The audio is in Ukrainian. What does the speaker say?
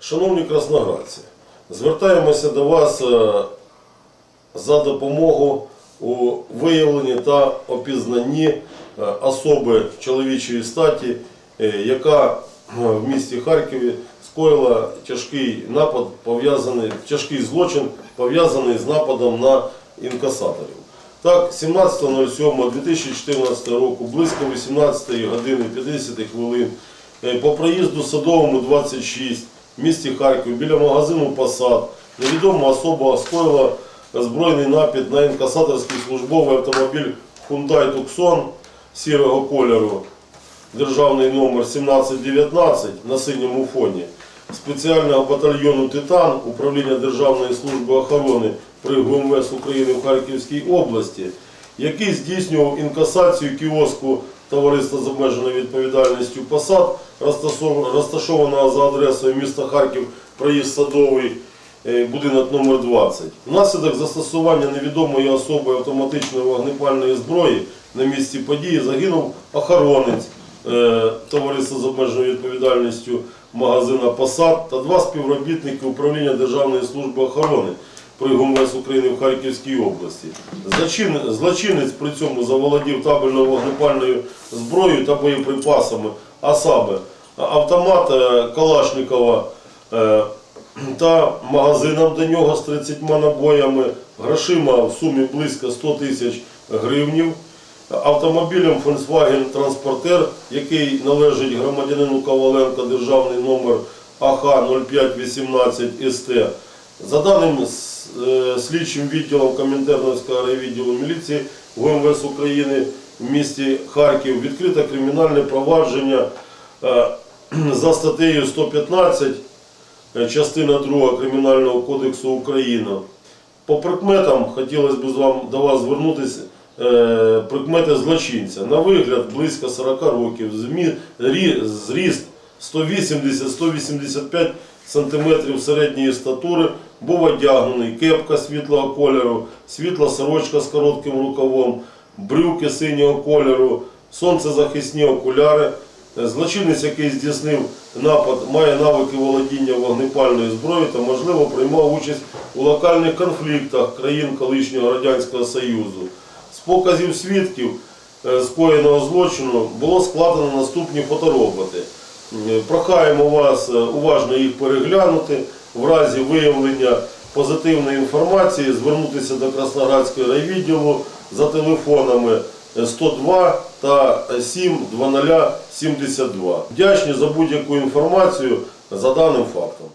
Шановні красноградці, звертаємося до вас е, за допомогу у виявленні та опізнанні е, особи чоловічої статі, е, яка в місті Харкові скоїла тяжкий напад, пов'язаний, тяжкий злочин, пов'язаний з нападом на інкасаторів. Так, 17.07.2014 року, близько 18 години 50 хвилин, по проїзду Садовому 26 в місті Харків біля магазину Посад невідома особа скоїла збройний напад на інкасаторський службовий автомобіль Hyundai Tucson сірого кольору, державний номер 1719 на синьому фоні. Спеціального батальйону Титан управління Державної служби охорони при ГУМВС України в Харківській області, який здійснював інкасацію кіоску товариства з обмеженою відповідальністю Посад, розташованого за адресою міста Харків, проїзд Садовий, е, будинок номер 20. Внаслідок застосування невідомої особи автоматичної вогнепальної зброї на місці події загинув охоронець е, товариства з обмеженою відповідальністю магазина Посад та два співробітники управління Державної служби охорони при ГУМВС України в Харківській області. Злочин- Злочинець при цьому заволодів табельною вогнепальною зброєю та боєприпасами, а саме автомат е, Калашникова е, та магазином до нього з 30 набоями, грошима в сумі близько 100 тисяч гривнів, автомобілем Volkswagen Transporter, який належить громадянину Коваленко, державний номер АХ 0518 СТ. За даним слідчим відділом Комінтерновського райвідділу міліції ГУМВС України в місті Харків відкрито кримінальне провадження е, за статтею 115 е, частина 2 Кримінального кодексу України. По прикметам хотілося б до вас звернутися. Е, прикмети злочинця. На вигляд близько 40 років, зріст 180-185 см середньої статури, був одягнений кепка світлого кольору, світла сорочка з коротким рукавом, брюки синього кольору, сонцезахисні окуляри. Е, Злочинець, який здійснив напад, має навики володіння вогнепальною зброєю та, можливо, приймав участь у локальних конфліктах країн колишнього Радянського Союзу. З показів свідків е, скоєного злочину було складено наступні фотороботи. Е, Прохаємо вас е, уважно їх переглянути. В разі виявлення позитивної інформації звернутися до Красноградського райвідділу за телефонами 102 та 7 72. Вдячні за будь-яку інформацію за даним фактом.